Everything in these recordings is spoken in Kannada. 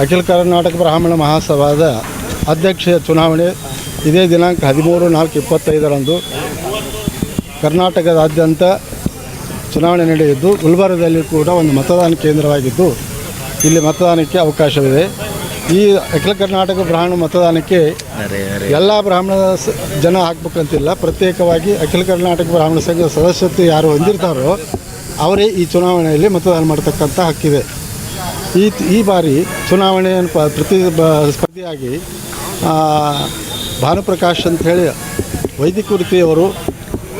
ಅಖಿಲ ಕರ್ನಾಟಕ ಬ್ರಾಹ್ಮಣ ಮಹಾಸಭಾದ ಅಧ್ಯಕ್ಷ ಚುನಾವಣೆ ಇದೇ ದಿನಾಂಕ ಹದಿಮೂರು ನಾಲ್ಕು ಇಪ್ಪತ್ತೈದರಂದು ಕರ್ನಾಟಕದಾದ್ಯಂತ ಚುನಾವಣೆ ನಡೆಯಿದ್ದು. ಗುಲ್ಬರ್ಗದಲ್ಲಿ ಕೂಡ ಒಂದು ಮತದಾನ ಕೇಂದ್ರವಾಗಿದ್ದು ಇಲ್ಲಿ ಮತದಾನಕ್ಕೆ ಅವಕಾಶವಿದೆ. ಈ ಅಖಿಲ ಕರ್ನಾಟಕ ಬ್ರಾಹ್ಮಣ ಮತದಾನಕ್ಕೆ ಎಲ್ಲ ಬ್ರಾಹ್ಮಣ ಜನ ಹಾಕ್ಬೇಕಂತಿಲ್ಲ ಪ್ರತ್ಯೇಕವಾಗಿ ಅಖಿಲ ಕರ್ನಾಟಕ ಬ್ರಾಹ್ಮಣ ಸಂಘದ ಸದಸ್ಯತ್ವ ಯಾರು ಹೊಂದಿರ್ತಾರೋ ಅವರೇ ಈ ಚುನಾವಣೆಯಲ್ಲಿ ಮತದಾನ ಮಾಡ್ತಕ್ಕಂಥ ಹಕ್ಕಿದೆ. ಈ ಈ ಬಾರಿ ಚುನಾವಣೆಯನ್ನು ಪ್ರತಿ ಸ್ಪರ್ಧಿಯಾಗಿ ಭಾನುಪ್ರಕಾಶ್ ಅಂತ ಹೇಳಿ ವೈದಿಕ ವೃತ್ತಿಯವರು,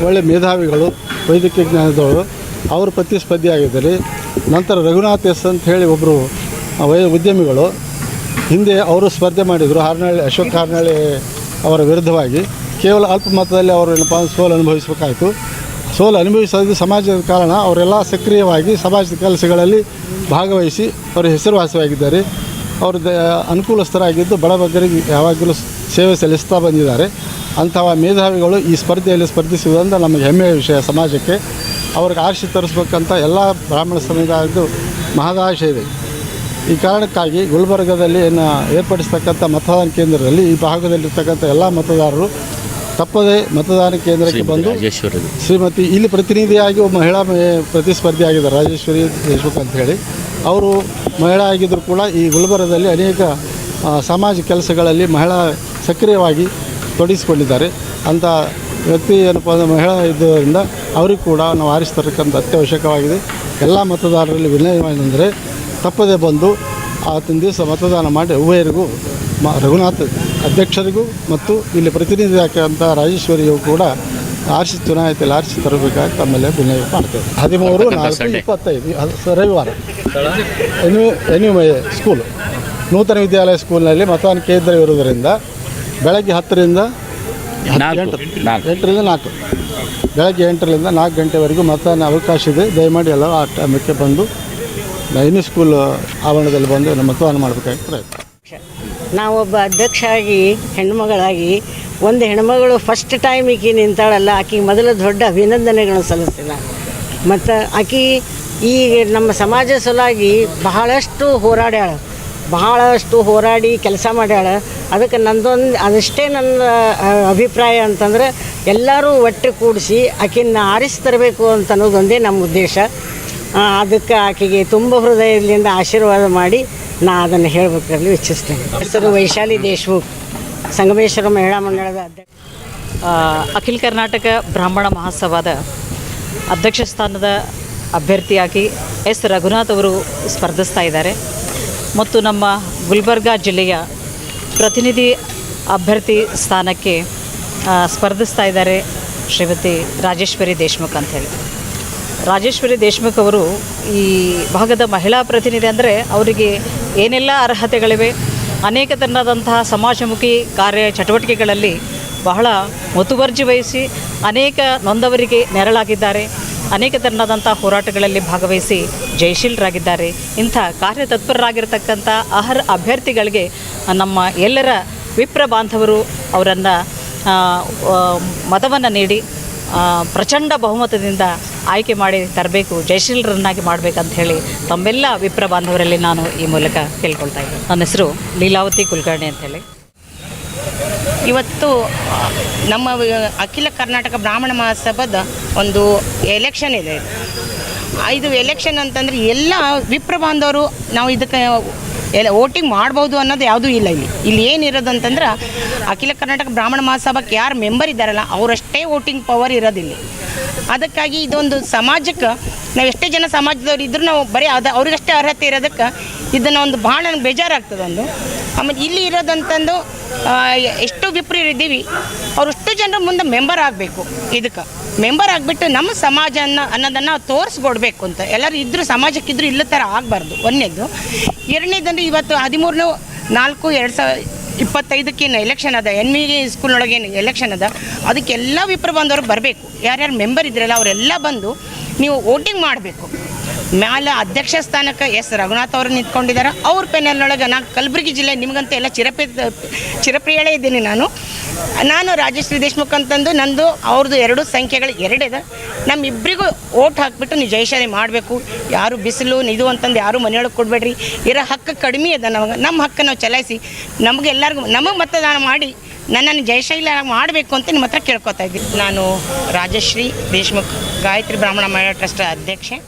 ಒಳ್ಳೆ ಮೇಧಾವಿಗಳು ವೈದ್ಯಕೀಯ ಜ್ಞಾನದವರು, ಅವರು ಪ್ರತಿಸ್ಪರ್ಧಿಯಾಗಿದ್ದಾರೆ ನಂತರ ರಘುನಾಥ್ ಎಸ್ ಅಂತ ಹೇಳಿ ಒಬ್ಬರು ವೈ ಉದ್ಯಮಿಗಳು, ಹಿಂದೆ ಅವರು ಸ್ಪರ್ಧೆ ಮಾಡಿದರು ಹಾರ್ನಹಳ್ಳಿ ಅಶೋಕ್ ಹಾರ್ನಹಳ್ಳಿ ಅವರ ವಿರುದ್ಧವಾಗಿ. ಕೇವಲ ಅಲ್ಪ ಮತದಲ್ಲಿ ಅವರು ಏನಪ್ಪ ಸೋಲು ಅನುಭವಿಸಬೇಕಾಯಿತು. ಸೋಲು ಅನುಭವಿಸೋದು ಸಮಾಜದ ಕಾರಣ ಅವರೆಲ್ಲ ಸಕ್ರಿಯವಾಗಿ ಸಮಾಜದ ಕೆಲಸಗಳಲ್ಲಿ ಭಾಗವಹಿಸಿ ಅವರು ಹೆಸರುವಾಸಿಯಾಗಿದ್ದಾರೆ. ಅವರು ದ, ಅನುಕೂಲಸ್ಥರಾಗಿದ್ದು ಬಡಬಗ್ಗರಿಗೆ ಯಾವಾಗಲೂ ಸೇವೆ ಸಲ್ಲಿಸ್ತಾ ಬಂದಿದ್ದಾರೆ. ಅಂತಹ ಮೇಧಾವಿಗಳು ಈ ಸ್ಪರ್ಧೆಯಲ್ಲಿ ಸ್ಪರ್ಧಿಸುವುದರಿಂದ ನಮಗೆ ಹೆಮ್ಮೆಯ ವಿಷಯ ಸಮಾಜಕ್ಕೆ. ಅವ್ರಿಗೆ ಆರಿಸಿ ತರಿಸ್ಬೇಕಂತ ಎಲ್ಲ ಬ್ರಾಹ್ಮಣ ಸಮುದಾಯದ್ದು ಮಹದಾಶೆ ಇದೆ. ಈ ಕಾರಣಕ್ಕಾಗಿ ಗುಲ್ಬರ್ಗದಲ್ಲಿ ಏನು, ಏರ್ಪಡಿಸ್ತಕ್ಕಂಥ ಮತದಾನ ಕೇಂದ್ರದಲ್ಲಿ ಈ ಭಾಗದಲ್ಲಿರ್ತಕ್ಕಂಥ ಎಲ್ಲ ಮತದಾರರು ತಪ್ಪದೇ ಮತದಾನ ಕೇಂದ್ರಕ್ಕೆ ಬಂದು ರಾಜೇಶ್ವರಿ. ಶ್ರೀಮತಿ ಇಲ್ಲಿ ಪ್ರತಿನಿಧಿಯಾಗಿ ಒಬ್ಬ ಮಹಿಳಾ ಪ್ರತಿಸ್ಪರ್ಧಿ ಆಗಿದ್ದಾರೆ ರಾಜೇಶ್ವರಿ ದೇಶಮುಖ್ ಅಂತ ಹೇಳಿ. ಅವರು ಮಹಿಳಾ ಆಗಿದ್ದರೂ ಕೂಡ ಈ ಗುಲ್ಬರ್ಗದಲ್ಲಿ ಅನೇಕ ಸಮಾಜ ಕೆಲಸಗಳಲ್ಲಿ ಮಹಿಳಾ ಸಕ್ರಿಯವಾಗಿ ತೊಡಗಿಸಿಕೊಂಡಿದ್ದಾರೆ. ಅಂಥ ವ್ಯಕ್ತಿ ಏನಪ್ಪ ಅಂದರೆ ಮಹಿಳಾ ಇದ್ದರಿಂದ ಅವರಿಗೂ ಕೂಡ ನಾವು ಆರಿಸ್ತಕ್ಕಂಥ ಅತ್ಯವಶ್ಯಕವಾಗಿದೆ. ಎಲ್ಲ ಮತದಾರರಲ್ಲಿ ವಿನಯವೇನೆಂದರೆ ತಪ್ಪದೇ ಬಂದು ಆತನ ದಿವಸ ಮತದಾನ ಮಾಡಿ ಉಭಯರಿಗೂ ಮ ರಘುನಾಥ್ ಅಧ್ಯಕ್ಷರಿಗೂ ಮತ್ತು ಇಲ್ಲಿ ಪ್ರತಿನಿಧಿ ಹಾಕಿದಂಥ ರಾಜೇಶ್ವರಿಯು ಕೂಡ ಆರ್ಸಿ ಚುನಾಯಿತಿಯಲ್ಲಿ ಆರ್ಸಿ ತರಬೇಕಾಗಿ ತಮ್ಮಲ್ಲಿ ವಿನಯ ಮಾಡ್ತೇವೆ ಹದಿಮೂರು ನಾಲ್ಕು. ಇಪ್ಪತ್ತೈದು ಅದು ರವಿವಾರ ಎನ್ಯು ಮೈ ಸ್ಕೂಲು ನೂತನ ವಿದ್ಯಾಲಯ ಸ್ಕೂಲ್ನಲ್ಲಿ ಮತದಾನ ಕೇಂದ್ರ ಇರುವುದರಿಂದ ಬೆಳಗ್ಗೆ ಹತ್ತರಿಂದ. ಎಂಟು. ಎಂಟರಿಂದ ನಾಲ್ಕು ಬೆಳಗ್ಗೆ ಎಂಟರಿಂದ ನಾಲ್ಕು ಗಂಟೆವರೆಗೂ ಮತದಾನ ಅವಕಾಶ ಇದೆ ದಯಮಾಡಿ ಎಲ್ಲ ಆ ಟೈಮಕ್ಕೆ ಬಂದು ಎನ್ಯು ಸ್ಕೂಲ್ ಆವರಣದಲ್ಲಿ ಬಂದು ಮತದಾನ ಮಾಡಬೇಕಾಗಿ ಪ್ರಯತ್ನ ನಾವೊಬ್ಬ ಅಧ್ಯಕ್ಷ ಆಗಿ ಹೆಣ್ಮಗಳಾಗಿ ಒಂದು ಹೆಣ್ಮಗಳು ಫಸ್ಟ್ ಟೈಮ್ ಈಕೆ ನಿಂತಾಳಲ್ಲ ಆಕೆಗೆ ಮೊದಲು ದೊಡ್ಡ ಅಭಿನಂದನೆಗಳನ್ನು ಸಲ್ಲಿಸ್ತೀನಿ ಮತ್ತು ಆಕೆ ಈ ನಮ್ಮ ಸಮಾಜ ಸಲುವಾಗಿ ಬಹಳಷ್ಟು ಹೋರಾಡ್ಯಾಳ. ಬಹಳಷ್ಟು ಹೋರಾಡಿ ಕೆಲಸ ಮಾಡ್ಯಾಳ. ಅದಕ್ಕೆ ನಂದೊಂದು, ಅದಷ್ಟೇ ನನ್ನ ಅಭಿಪ್ರಾಯ ಅಂತಂದ್ರೆ ಎಲ್ಲರೂ ಒಟ್ಟು ಕೂಡಿಸಿ ಆಕಿನ ಆರಿಸಿ ತರಬೇಕು ಅಂತ ಅನ್ನೋದೊಂದೇ ನಮ್ಮ ಉದ್ದೇಶ. ಅದಕ್ಕೆ ಆಕೆಗೆ ತುಂಬ ಹೃದಯದಿಂದ ಆಶೀರ್ವಾದ ಮಾಡಿ ನಾ ಅದನ್ನು ಹೇಳಬೇಕಾಗಲಿ ಇಚ್ಛಿಸ್ತೇನೆ. ಹೆಸರು ವೈಶಾಲಿ ದೇಶ್ಮುಖ್, ಸಂಗಮೇಶ್ವರ ಮಹಿಳಾ ಮಂಡಳದ ಅಧ್ಯಕ್ಷ. ಅಖಿಲ ಕರ್ನಾಟಕ ಬ್ರಾಹ್ಮಣ ಮಹಾಸಭಾದ ಅಧ್ಯಕ್ಷ ಸ್ಥಾನದ ಅಭ್ಯರ್ಥಿಯಾಗಿ ಎಸ್. ರಘುನಾಥ್ ಅವರು ಸ್ಪರ್ಧಿಸ್ತಾ ಇದ್ದಾರೆ. ಮತ್ತು ನಮ್ಮ ಗುಲ್ಬರ್ಗಾ ಜಿಲ್ಲೆಯ ಪ್ರತಿನಿಧಿ ಅಭ್ಯರ್ಥಿ ಸ್ಥಾನಕ್ಕೆ ಸ್ಪರ್ಧಿಸ್ತಾ ಇದ್ದಾರೆ ಶ್ರೀಮತಿ ರಾಜೇಶ್ವರಿ ದೇಶ್ಮುಖ್ ಅಂಥೇಳಿ ರಾಜೇಶ್ವರಿ ದೇಶ್ಮುಖ್ ಅವರು ಈ ಭಾಗದ ಮಹಿಳಾ ಪ್ರತಿನಿಧಿ ಅಂದರೆ ಅವರಿಗೆ ಏನೆಲ್ಲ ಅರ್ಹತೆಗಳಿವೆ? ಅನೇಕ ತನ್ನದಂತಹ ಸಮಾಜಮುಖಿ ಕಾರ್ಯ ಚಟುವಟಿಕೆಗಳಲ್ಲಿ ಬಹಳ ಮುತುವರ್ಜಿ ವಹಿಸಿ ಅನೇಕ ನೊಂದವರಿಗೆ ನೆರಳಾಗಿದ್ದಾರೆ. ಅನೇಕ ತರನಾದಂಥ ಹೋರಾಟಗಳಲ್ಲಿ ಭಾಗವಹಿಸಿ ಜಯಶೀಲರಾಗಿದ್ದಾರೆ. ಇಂಥ ಕಾರ್ಯತತ್ಪರರಾಗಿರ್ತಕ್ಕಂಥ ಅಹರ್ ಅಭ್ಯರ್ಥಿಗಳಿಗೆ ನಮ್ಮ ಎಲ್ಲರ ವಿಪ್ರ ಬಾಂಧವರು ಅವರನ್ನು ಮತವನ್ನು ನೀಡಿ ಪ್ರಚಂಡ ಬಹುಮತದಿಂದ ಆಯ್ಕೆ ಮಾಡಿ ತರಬೇಕು ಜಯಶೀಲರನ್ನಾಗಿ ಮಾಡಬೇಕಂತ ಹೇಳಿ ತಮ್ಮೆಲ್ಲ ವಿಪ್ರ ಬಾಂಧವರಲ್ಲಿ ನಾನು ಈ ಮೂಲಕ ಕೇಳ್ಕೊಳ್ತಾ ಇದ್ದೀನಿ. ನನ್ನ ಹೆಸರು ಲೀಲಾವತಿ ಕುಲಕರ್ಣಿ ಅಂತೇಳಿ ಇವತ್ತು ನಮ್ಮ ಅಖಿಲ ಕರ್ನಾಟಕ ಬ್ರಾಹ್ಮಣ ಮಹಾಸಭಾದ ಒಂದು ಎಲೆಕ್ಷನ್ ಇದೆ. ಇದು ಎಲೆಕ್ಷನ್ ಅಂತಂದರೆ ಎಲ್ಲ ವಿಪ್ರ ಬಾಂಧವರು ನಾವು ಇದಕ್ಕೆ ಎಲ್ಲ ವೋಟಿಂಗ್ ಮಾಡ್ಬೋದು ಅನ್ನೋದು ಯಾವುದೂ ಇಲ್ಲ ಇಲ್ಲಿ. ಇಲ್ಲಿ ಏನಿರೋದು ಅಂತಂದ್ರೆ ಅಖಿಲ ಕರ್ನಾಟಕ ಬ್ರಾಹ್ಮಣ ಮಹಾಸಭಾಕ್ಕೆ ಯಾರು ಮೆಂಬರ್ ಇದ್ದಾರಲ್ಲ, ಅವರಷ್ಟೇ ವೋಟಿಂಗ್ ಪವರ್ ಇರೋದಿಲ್ಲ ಅದಕ್ಕಾಗಿ ಇದೊಂದು ಸಮಾಜಕ್ಕೆ, ನಾವು ಎಷ್ಟೇ ಜನ ಸಮಾಜದವ್ರು ಇದ್ರೂ ನಾವು ಬರೀ ಅದು, ಅವ್ರಿಗಷ್ಟೇ ಅರ್ಹತೆ ಇರೋದಕ್ಕೆ ಇದನ್ನು ಒಂದು ಭಾಳ ನನಗೆ ಬೇಜಾರಾಗ್ತದೆ ಒಂದು. ಆಮೇಲೆ ಇಲ್ಲಿ ಇರೋದಂತಂದು ಎಷ್ಟೋ ವಿಪ್ರೀರಿದ್ದೀವಿ ಇದ್ದೀವಿ ಅವರಷ್ಟು ಜನರ ಮುಂದೆ ಮೆಂಬರ್ ಆಗಬೇಕು ಇದಕ್ಕೆ. ಮೆಂಬರ್ ಆಗಿಬಿಟ್ಟು ನಮ್ಮ ಸಮಾಜ ಅನ್ನೋ, ಅನ್ನೋದನ್ನು ತೋರಿಸ್ಕೊಡ್ಬೇಕು ಅಂತ. ಎಲ್ಲರೂ ಇದ್ದರೂ ಸಮಾಜಕ್ಕಿದ್ರು ಇಲ್ಲ ಥರ ಆಗಬಾರ್ದು. ಒಂದನೇದು. ಎರಡನೇದಂದ್ರೆ ಇವತ್ತು ಹದಿಮೂರನೇ ನಾಲ್ಕು, ಎರಡು ಸಾವಿರ ಇಪ್ಪತ್ತೈದಕ್ಕೇನು ಎಲೆಕ್ಷನ್ ಅದ. ಎನ್ ವಿ ಸ್ಕೂಲ್ನೊಳಗೆ ಏನು ಎಲೆಕ್ಷನ್ ಅದ. ಅದಕ್ಕೆಲ್ಲ ವಿಪ್ರ ಬಂದವರು ಬರಬೇಕು. ಯಾರ್ಯಾರು ಮೆಂಬರ್ ಇದ್ರಲ್ಲ ಅವರೆಲ್ಲ ಬಂದು ನೀವು ವೋಟಿಂಗ್ ಮಾಡಬೇಕು. ಮ್ಯಾಲೆ ಅಧ್ಯಕ್ಷ ಸ್ಥಾನಕ್ಕೆ ಎಸ್ ರಘುನಾಥ್ ಅವರು ನಿಂತ್ಕೊಂಡಿದ್ದಾರೆ ಅವ್ರ ಪೆನಲ್ನೊಳಗೆ ನಾನು ಕಲಬುರಗಿ ಜಿಲ್ಲೆ ನಿಮಗಂತೂ ಎಲ್ಲ ಚಿರಪಿ, ಚಿರಪ್ರಿಯಳೇ ಇದ್ದೀನಿ ನಾನು. ನಾನು ರಾಜಶ್ರೀ ದೇಶ್ಮುಖ್ ಅಂತಂದು ನಂದು ಅವ್ರದ್ದು ಎರಡು ಸಂಖ್ಯೆಗಳು ಎರಡಿದೆ ನಮ್ಮಿಬ್ಬರಿಗೂ ಓಟ್ ಹಾಕ್ಬಿಟ್ಟು ನೀವು ಜಯಶಾಲಿ ಮಾಡಬೇಕು. ಯಾರು ಬಿಸಿಲು ಇದು ಅಂತಂದು ಯಾರು ಮನೆಯೊಳಗೆ ಕೊಡಬೇಡ್ರಿ. ಇರೋ ಹಕ್ಕು ಕಡಿಮೆ ಅದ ನಮಗೆ. ನಮ್ಮ ಹಕ್ಕು ನಾವು ಚಲಾಯಿಸಿ. ನಮಗೆ ಎಲ್ಲರಿಗೂ, ನಮಗೆ ಮತದಾನ ಮಾಡಿ, ನನ್ನನ್ನು ಜಯಶೈಲ ಮಾಡಬೇಕು ಅಂತ ನಿಮ್ಮ ಹತ್ರ ಕೇಳ್ಕೊತಾ ಇದ್ದೀನಿ. ನಾನು ರಾಜಶ್ರೀ ದೇಶ್ಮುಖ್, ಗಾಯತ್ರಿ ಬ್ರಾಹ್ಮಣ ಮಹಿಳಾ ಟ್ರಸ್ಟ್ ಅಧ್ಯಕ್ಷೆ.